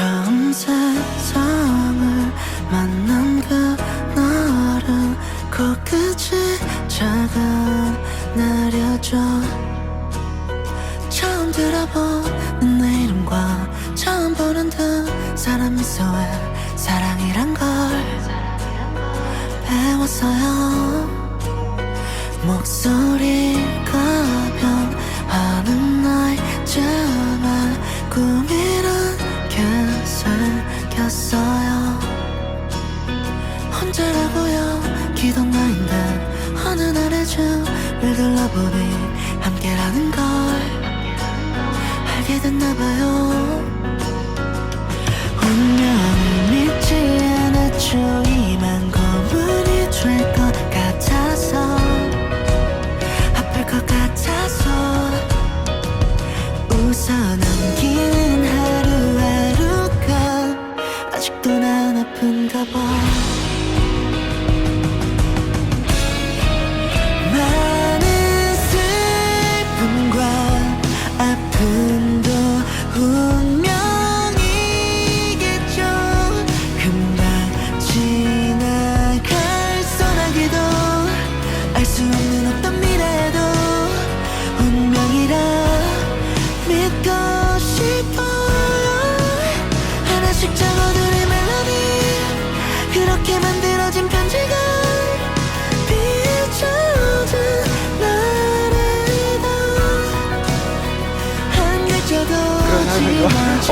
처음 세상을 만난 그날은 코끝이 작은 내려져 처음 들어보는 내 이름과 처음 보는 두 사람 미소에 사랑이란 걸 배웠어요. 목소리가 변하는 나의 혼자라고요 기던 나인데 어느 날의 춤을 둘러보니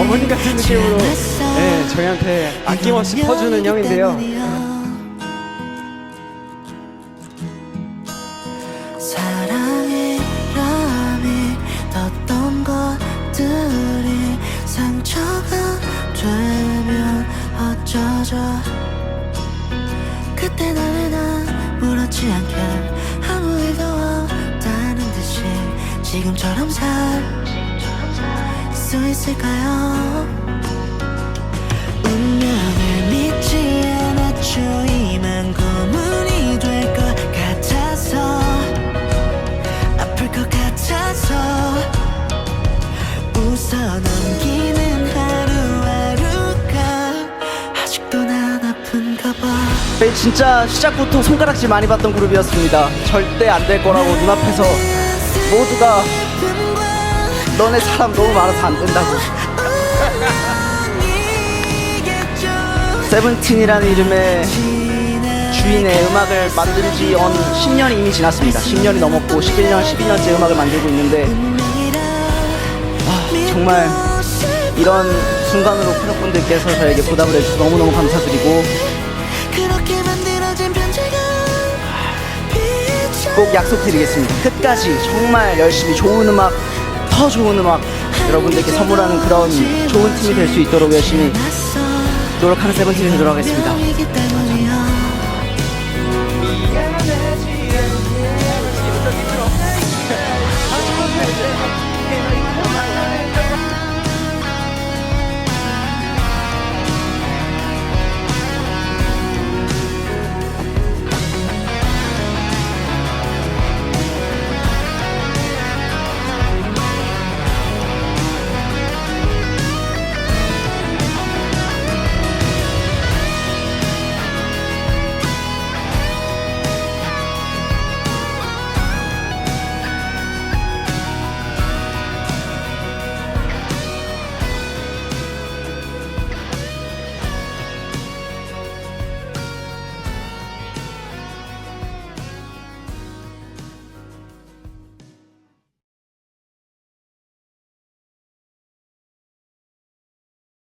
어머니 같은 느낌으로. 네, 저희한테 아낌없이 퍼주는 형인데요. 그때 난 않게 아무 일도 없다는 듯이 지금처럼 살 수 있을까요 운명을 믿지 않았죠 이만 고문이 될 것 같아서 아플 것 같아서 웃어 넘기는 하루하루가 아직도 난 아픈가 봐 저희 진짜 시작부터 손가락질 많이 받던 그룹이었습니다. 절대 안 될 거라고 눈앞에서 모두가 너네 사람 너무 많아서 안 된다고. 세븐틴이라는 이름의 주인의 음악을 만든 지 언 10년이 이미 지났습니다. 10년이 넘었고 11년, 12년째 음악을 만들고 있는데 아, 정말 이런 순간으로 팬분들께서 저에게 보답을 해주셔서 너무너무 감사드리고 비춰 꼭 약속드리겠습니다. 끝까지 정말 열심히 좋은 음악, 더 좋은 음악 여러분들께 선물하는 그런 좋은 팀이 될 수 있도록 열심히 노력하는 세븐틴이 되도록 하겠습니다. 미안하지, 미안해.